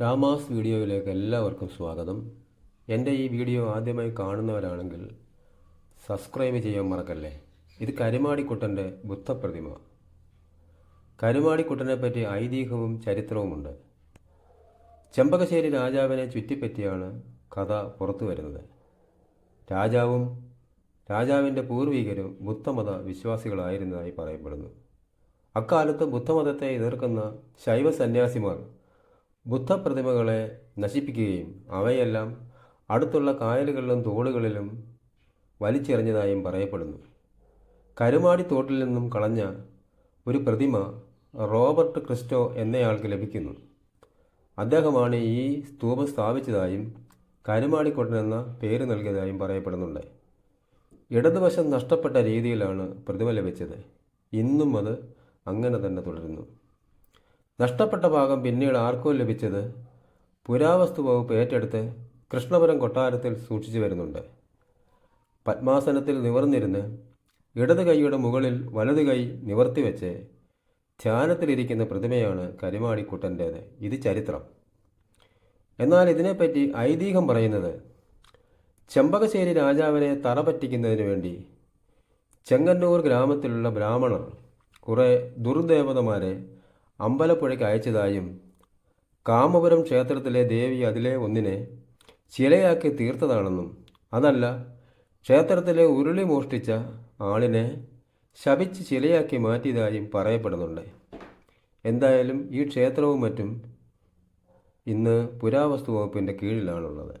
രാമാസ് വീഡിയോയിലേക്ക് എല്ലാവർക്കും സ്വാഗതം. എന്റെ ഈ വീഡിയോ ആദ്യമായി കാണുന്നവരാണെങ്കിൽ സബ്സ്ക്രൈബ് ചെയ്യാൻ മറക്കല്ലേ? ഇത് കരുമാടിക്കുട്ടന്റെ ബുദ്ധപ്രതിമ. കരുമാടിക്കുട്ടനെ പറ്റി ഐതിഹ്യവും ചരിത്രവുമുണ്ട്. ചെമ്പകശ്ശേരി രാജാവിനെ ചുറ്റിപ്പറ്റിയാണ് കഥ പുറത്തു വരുന്നത്. രാജാവും രാജാവിന്റെ പൂർവികരും ബുദ്ധമത വിശ്വാസികളായിരുന്നതായി പറയപ്പെടുന്നു. അക്കാലത്ത് ബുദ്ധമതത്തെ എതിർക്കുന്ന ശൈവ സന്യാസിമാർ ബുദ്ധപ്രതിമകളെ നശിപ്പിക്കുകയും അവയെല്ലാം അടുത്തുള്ള കായലുകളിലും തോടുകളിലും വലിച്ചെറിഞ്ഞതായും പറയപ്പെടുന്നു. കരുമാടി തോട്ടിൽ നിന്നും കളഞ്ഞ ഒരു പ്രതിമ റോബർട്ട് ക്രിസ്റ്റോ എന്നയാൾക്ക് ലഭിക്കുന്നു. അദ്ദേഹമാണ് ഈ സ്തൂപം സ്ഥാപിച്ചതായും കരുമാടിക്കൊട്ടൻ എന്ന പേര് നൽകിയതായും പറയപ്പെടുന്നുണ്ട്. ഇടതുവശം നഷ്ടപ്പെട്ട രീതിയിലാണ് പ്രതിമ ലഭിച്ചത്. ഇന്നും അത് അങ്ങനെ തന്നെ തുടരുന്നു. നഷ്ടപ്പെട്ട ഭാഗം പിന്നീട് ആർക്കും ലഭിച്ചത് പുരാവസ്തു വകുപ്പ് ഏറ്റെടുത്ത് കൃഷ്ണപുരം കൊട്ടാരത്തിൽ സൂക്ഷിച്ചു വരുന്നുണ്ട്. പത്മാസനത്തിൽ നിവർന്നിരുന്ന് ഇടത് കൈയുടെ മുകളിൽ വലത് കൈ നിവർത്തി വെച്ച് ധ്യാനത്തിലിരിക്കുന്ന പ്രതിമയാണ് കരിമാടിക്കുട്ടന്റേത്. ഇത് ചരിത്രം. എന്നാൽ ഇതിനെപ്പറ്റി ഐതിഹ്യം പറയുന്നത് ചെമ്പകശ്ശേരി രാജാവിനെ തറ പറ്റിക്കുന്നതിന് വേണ്ടി ചെങ്ങന്നൂർ ഗ്രാമത്തിലുള്ള ബ്രാഹ്മണർ കുറേ ദുർദേവതമാരെ അമ്പലപ്പുഴയ്ക്ക് അയച്ചതായും കാമപുരം ക്ഷേത്രത്തിലെ ദേവി അതിലെ ഒന്നിനെ ശിലയാക്കി തീർത്തതാണെന്നും അതല്ല ക്ഷേത്രത്തിലെ ഉരുളി മോഷ്ടിച്ച ആളിനെ ശപിച്ച് ശിലയാക്കി മാറ്റിയതായും പറയപ്പെടുന്നുണ്ട്. എന്തായാലും ഈ ക്ഷേത്രവും മറ്റും ഇന്ന് പുരാവസ്തു വകുപ്പിന്റെ കീഴിലാണുള്ളത്.